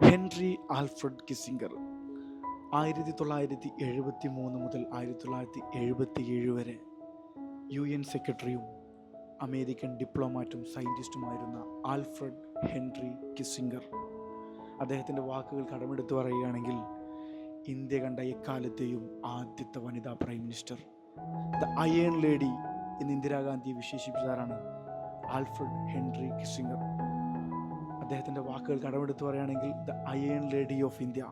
Henry Alfred Kissinger ആയിരത്തി തൊള്ളായിരത്തി എഴുപത്തി മൂന്ന് മുതൽ ആയിരത്തി തൊള്ളായിരത്തി എഴുപത്തി ഏഴ് വരെ യു എൻ സെക്രട്ടറിയും അമേരിക്കൻ ഡിപ്ലോമാറ്റും സയന്റിസ്റ്റുമായിരുന്ന ആൽഫ്രഡ് ഹെൻറി കിസിംഗർ അദ്ദേഹത്തിന്റെ വാക്കുകൾ കടമെടുത്ത് പറയുകയാണെങ്കിൽ ഇന്ത്യ കണ്ട എക്കാലത്തെയും ആദ്യത്തെ വനിതാ prime minister. The iron lady എന്ന് ഇന്ദിരാഗാന്ധിയെ വിശേഷിപ്പിച്ചതാരാണ് ആൽഫ്രഡ് ഹെൻറി കിസിംഗർ അദ്ദേഹത്തിന്റെ വാക്കുകൾ കടമെടുത്ത് പറയുകയാണെങ്കിൽ the iron lady of India.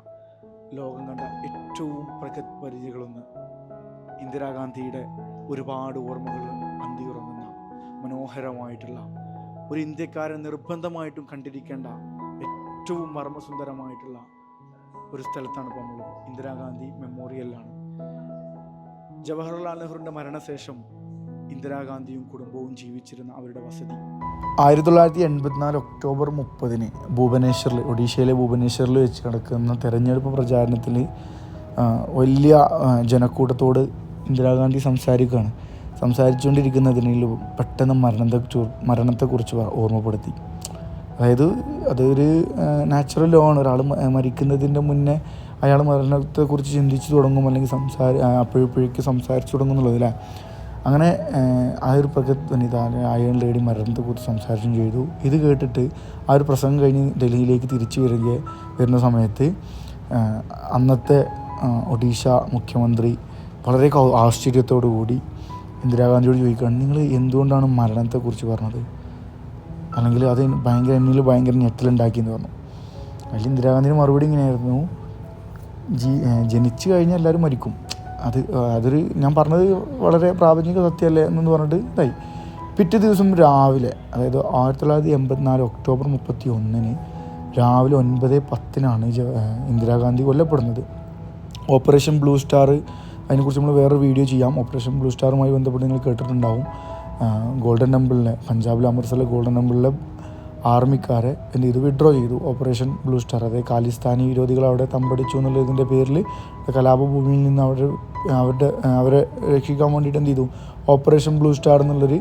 ലോകം കണ്ട ഏറ്റവും പ്രഗത് പരിചയകളൊന്ന് ഇന്ദിരാഗാന്ധിയുടെ ഒരുപാട് ഓർമ്മകൾ അന്തിയുറങ്ങുന്ന മനോഹരമായിട്ടുള്ള ഒരു ഇന്ത്യക്കാരൻ നിർബന്ധമായിട്ടും കണ്ടിരിക്കേണ്ട ഏറ്റവും മർമ്മസുന്ദരമായിട്ടുള്ള ഒരു സ്ഥലത്താണ് ഇപ്പോൾ നമ്മൾ ഇന്ദിരാഗാന്ധി മെമ്മോറിയലിലാണ്. ജവഹർലാൽ നെഹ്റുവിന്റെ മരണശേഷം ഇന്ദിരാഗാന്ധിയും കുടുംബവും ജീവിച്ചിരുന്ന അവരുടെ വസതി. ആയിരത്തി തൊള്ളായിരത്തി എൺപത്തിനാല് ഒക്ടോബർ മുപ്പതിന് ഭുവനേശ്വറിൽ ഒഡീഷയിലെ ഭുവനേശ്വറിൽ വെച്ച് നടക്കുന്ന തെരഞ്ഞെടുപ്പ് പ്രചാരണത്തിൽ വലിയ ജനക്കൂട്ടത്തോട് ഇന്ദിരാഗാന്ധി സംസാരിക്കുകയാണ്. സംസാരിച്ചുകൊണ്ടിരിക്കുന്നതിനിൽ പെട്ടെന്ന് മരണത്തെ മരണത്തെക്കുറിച്ച് ഓർമ്മപ്പെടുത്തി. അതായത് അതൊരു നാച്ചുറൽ ലോ ആണ്. ഒരാൾ മരിക്കുന്നതിന്റെ മുന്നേ അയാൾ മരണത്തെക്കുറിച്ച് ചിന്തിച്ചു തുടങ്ങും അല്ലെങ്കിൽ സംസാര അപ്പോഴപ്പോഴേക്ക് സംസാരിച്ചു തുടങ്ങും എന്നുള്ളതിലാണ് അങ്ങനെ ആ ഒരു പ്രഗത് വനിത അയൺ ലേഡി മരണത്തെക്കുറിച്ച് സംസാരിച്ചും ചെയ്തു. ഇത് കേട്ടിട്ട് ആ ഒരു പ്രസംഗം കഴിഞ്ഞ് ഡൽഹിയിലേക്ക് തിരിച്ചു വരിക വരുന്ന സമയത്ത് അന്നത്തെ ഒഡീഷ മുഖ്യമന്ത്രി വളരെ ആശ്ചര്യത്തോടു കൂടി ഇന്ദിരാഗാന്ധിയോട് ചോദിക്കുകയാണ് നിങ്ങൾ എന്തുകൊണ്ടാണ് മരണത്തെക്കുറിച്ച് പറഞ്ഞത്? അല്ലെങ്കിൽ അത് ഭയങ്കര എന്നിൽ ഭയങ്കര ഞെട്ടലുണ്ടാക്കിയെന്ന് പറഞ്ഞു. അതിൽ ഇന്ദിരാഗാന്ധിയുടെ മറുപടി ഇങ്ങനെയായിരുന്നു ജി ജനിച്ചു കഴിഞ്ഞാൽ എല്ലാവരും മരിക്കും. അത് അതൊരു ഞാൻ പറഞ്ഞത് വളരെ പ്രാപഞ്ചിക സത്യമല്ലേ എന്ന് പറഞ്ഞിട്ട് ഇതായി. പിറ്റേ ദിവസം രാവിലെ അതായത് ആയിരത്തി തൊള്ളായിരത്തി എൺപത്തിനാല് ഒക്ടോബർ മുപ്പത്തി ഒന്നിന് രാവിലെ ഒൻപത് പത്തിനാണ് ഇന്ദിരാഗാന്ധി കൊല്ലപ്പെടുന്നത്. ഓപ്പറേഷൻ ബ്ലൂ സ്റ്റാർ അതിനെക്കുറിച്ച് നമ്മൾ വേറൊരു വീഡിയോ ചെയ്യാം. ഓപ്പറേഷൻ ബ്ലൂ സ്റ്റാറുമായി ബന്ധപ്പെട്ട് നിങ്ങൾ കേട്ടിട്ടുണ്ടാവും. ഗോൾഡൻ ടെമ്പിളിലെ പഞ്ചാബിലെ അമൃത്സറിലെ ഗോൾഡൻ ടെമ്പിളിലെ ആർമിക്കാരെ ഇത് വിഡ്രോ ചെയ്തു. ഓപ്പറേഷൻ ബ്ലൂ സ്റ്റാർ അതായത് ഖാലിസ്ഥാനി വിരോധികൾ അവിടെ തമ്പടിച്ചു എന്നുള്ളതിന്റെ പേരിൽ കലാപഭൂമിയിൽ നിന്ന് അവർ അവരുടെ അവരെ രക്ഷിക്കാൻ വേണ്ടിയിട്ട് എന്ത് ചെയ്തു? ഓപ്പറേഷൻ ബ്ലൂ സ്റ്റാർ എന്നുള്ളൊരു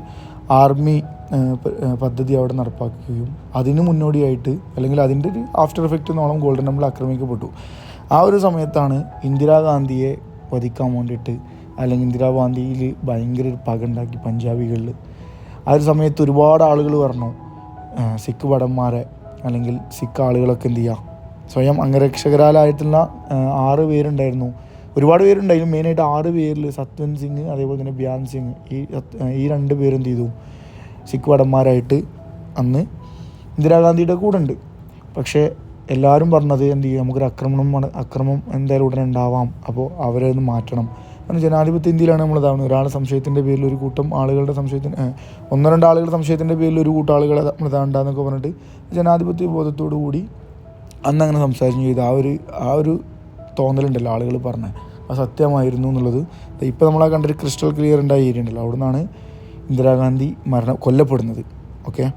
ആർമി പദ്ധതി അവിടെ നടപ്പാക്കുകയും അതിന് മുന്നോടിയായിട്ട് അല്ലെങ്കിൽ അതിന്റെ ഒരു ആഫ്റ്റർ എഫക്റ്റ് എന്നോളം ഗോൾഡൻ ടെമ്പിൾ ആക്രമിക്കപ്പെട്ടു. ആ ഒരു സമയത്താണ് ഇന്ദിരാഗാന്ധിയെ വധിക്കാൻ വേണ്ടിയിട്ട് അല്ലെങ്കിൽ ഇന്ദിരാഗാന്ധിയിൽ ഭയങ്കര ഒരു പകുണ്ടാക്കി പഞ്ചാബികളിൽ ആ ഒരു സമയത്ത് ഒരുപാട് ആളുകൾ പറഞ്ഞു സിഖ് ഭടന്മാരെ അല്ലെങ്കിൽ സിഖ് ആളുകളൊക്കെ എന്ത് ചെയ്യുക സ്വയം അംഗരക്ഷകരാലായിട്ടുള്ള ആറ് പേരുണ്ടായിരുന്നു. ഒരുപാട് പേരുണ്ടായിരുന്നു മെയിനായിട്ട് ആറ് പേരിൽ സത്വൻ സിംഗ് അതേപോലെ തന്നെ ബ്യാൻ സിംഗ് ഈ ഈ രണ്ട് പേരും എന്ത് ചെയ്തു? സിഖ് ഭടന്മാരായിട്ട് അന്ന് ഇന്ദിരാഗാന്ധിയുടെ കൂടെ ഉണ്ട്. പക്ഷേ എല്ലാവരും പറഞ്ഞത് എന്ത് ചെയ്യും? നമുക്കൊരു ആക്രമണം ആക്രമം എന്തായാലും ഉടനെ ഉണ്ടാവാം. അപ്പോൾ അവരെ ഒന്ന് മാറ്റണം. കാരണം ജനാധിപത്യ ഇന്ത്യയിലാണ് നമ്മൾ ഇതാവുന്നത് ഒരാളെ സംശയത്തിന്റെ പേരിൽ ഒരു കൂട്ടം ആളുകളുടെ സംശയത്തിന് ഒന്നോ രണ്ടോ ആളുകളുടെ സംശയത്തിന്റെ പേരിൽ ഒരു കൂട്ടം ആളുകളെ നമ്മൾ ഇതാണ്ടെന്നൊക്കെ പറഞ്ഞിട്ട് ജനാധിപത്യ ബോധത്തോടു കൂടി അന്ന് അങ്ങനെ സംസാരിച്ചു ചെയ്ത് ആ ഒരു ആ ഒരു തോന്നലുണ്ടല്ലോ ആളുകൾ പറഞ്ഞ. ആ സത്യമായിരുന്നു എന്നുള്ളത്. ഇപ്പോൾ നമ്മളാ കണ്ടൊരു ക്രിസ്റ്റൽ ക്ലിയർ ഉണ്ടായ ഏരിയ ഉണ്ടല്ലോ. അവിടെ നിന്നാണ് ഇന്ദിരാഗാന്ധി മരണം കൊല്ലപ്പെടുന്നത്. ഓക്കെ?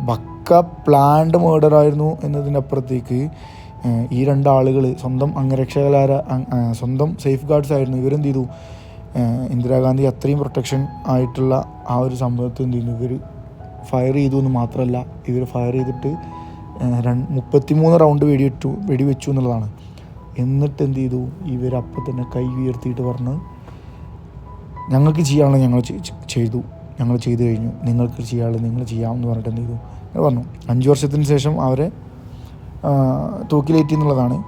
ബക്ക പ്ലാൻഡ് മേർഡർ ആയിരുന്നു എന്നതിനപ്പുറത്തേക്ക് ഈ രണ്ടാളുകൾ സ്വന്തം അംഗരക്ഷകരാര സ്വന്തം സേഫ് ഗാർഡ്സ് ആയിരുന്നു. ഇവരെന്ത് ചെയ്തു ഇന്ദിരാഗാന്ധി അത്രയും പ്രൊട്ടക്ഷൻ ആയിട്ടുള്ള ആ ഒരു സംഭവത്തിൽ എന്ത് ചെയ്യുന്നു ഇവർ ഫയർ ചെയ്തു എന്ന് മാത്രമല്ല ഇവർ ഫയർ ചെയ്തിട്ട് രണ്ട് മുപ്പത്തിമൂന്ന് റൗണ്ട് വെടിയിട്ടു വെടിവെച്ചു എന്നുള്ളതാണ്. എന്നിട്ട് എന്ത് ചെയ്തു ഇവർ ഇവരപ്പം തന്നെ കൈ ഉയർത്തിയിട്ട് പറഞ്ഞ് ഞങ്ങൾക്ക് ചെയ്യാനുള്ള ഞങ്ങൾ ചെയ്തു. ഞങ്ങൾ ചെയ്തു കഴിഞ്ഞു. നിങ്ങൾക്ക് ചെയ്യാനുള്ളത് നിങ്ങൾ ചെയ്യാമെന്ന് പറഞ്ഞിട്ട് എന്ത് ചെയ്തു പറഞ്ഞു. അഞ്ച് വർഷത്തിന് ശേഷം അവരെ തൂക്കിലേറ്റി എന്നുള്ളതാണ്.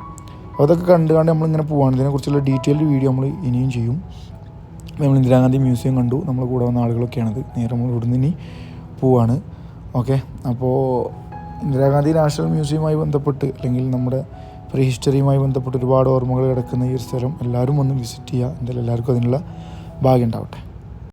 അതൊക്കെ കണ്ട് കണ്ട് നമ്മളിങ്ങനെ പോവാണ്. ഇതിനെക്കുറിച്ചുള്ള ഡീറ്റെയിൽഡ് വീഡിയോ നമ്മൾ ഇനിയും ചെയ്യും. നമ്മൾ ഇന്ദിരാഗാന്ധി മ്യൂസിയം കണ്ടു. നമ്മൾ കൂടെ വന്ന ആളുകളൊക്കെയാണത്. നേരെ നമ്മൾ ഇവിടുന്ന് ഇനി പോവാണ്. ഓക്കെ? അപ്പോൾ ഇന്ദിരാഗാന്ധി നാഷണൽ മ്യൂസിയവുമായി ബന്ധപ്പെട്ട് അല്ലെങ്കിൽ നമ്മുടെ പ്രീ ഹിസ്റ്ററിയുമായി ബന്ധപ്പെട്ട് ഒരുപാട് ഓർമ്മകൾ കിടക്കുന്ന ഈ ഒരു സ്ഥലം എല്ലാവരും ഒന്ന് വിസിറ്റ് ചെയ്യുക. എന്തായാലും എല്ലാവർക്കും അതിനുള്ള ഭാഗ്യം ഉണ്ടാവട്ടെ.